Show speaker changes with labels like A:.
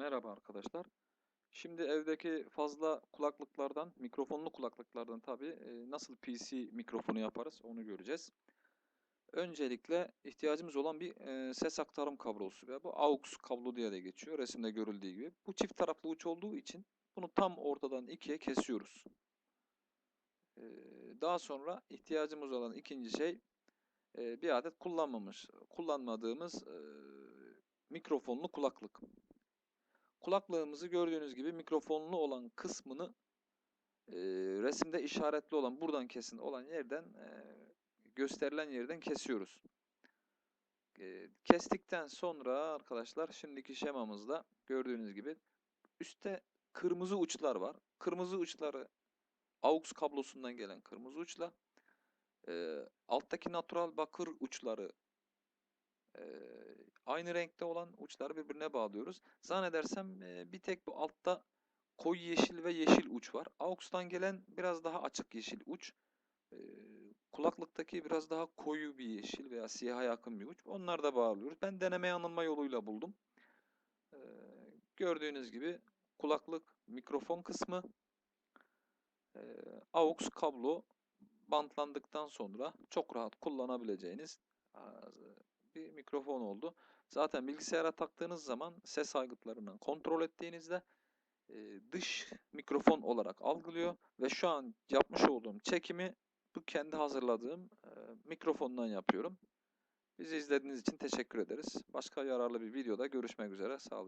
A: Merhaba arkadaşlar. Şimdi evdeki fazla kulaklıklardan, mikrofonlu kulaklıklardan tabii e, nasıl PC mikrofonu yaparız onu göreceğiz. Öncelikle ihtiyacımız olan bir e, ses aktarım kablosu bu AUX kablo diye de geçiyor resimde görüldüğü gibi. Bu çift taraflı uç olduğu için bunu tam ortadan ikiye kesiyoruz. E, Daha sonra ihtiyacımız olan ikinci şey bir adet kullanmamış, kullanmadığımız mikrofonlu kulaklık. Kulaklığımızı gördüğünüz gibi mikrofonlu olan kısmını e, resimde işaretli olan buradan kesin olan yerden e, gösterilen yerden kesiyoruz. E, kestikten sonra arkadaşlar şimdiki şemamızda gördüğünüz gibi üstte kırmızı uçlar var. Kırmızı uçları AUX kablosundan gelen kırmızı uçla e, alttaki natural bakır uçları aynı renkte olan uçları birbirine bağlıyoruz. Zannedersem bir tek bu altta koyu yeşil ve yeşil uç var. AUX'tan gelen biraz daha açık yeşil uç. E, kulaklıktaki biraz daha koyu bir yeşil veya siyaha yakın bir uç. Onları da bağlıyoruz. Ben deneme yanılma yoluyla buldum. Gördüğünüz gibi kulaklık mikrofon kısmı AUX kablo bantlandıktan sonra çok rahat kullanabileceğiniz bir mikrofon oldu. Zaten bilgisayara taktığınız zaman ses aygıtlarından kontrol ettiğinizde dış mikrofon olarak algılıyor ve şu an yapmış olduğum çekimi bu kendi hazırladığım mikrofondan yapıyorum. Bizi izlediğiniz için teşekkür ederiz. Başka yararlı bir videoda görüşmek üzere. Sağ olun.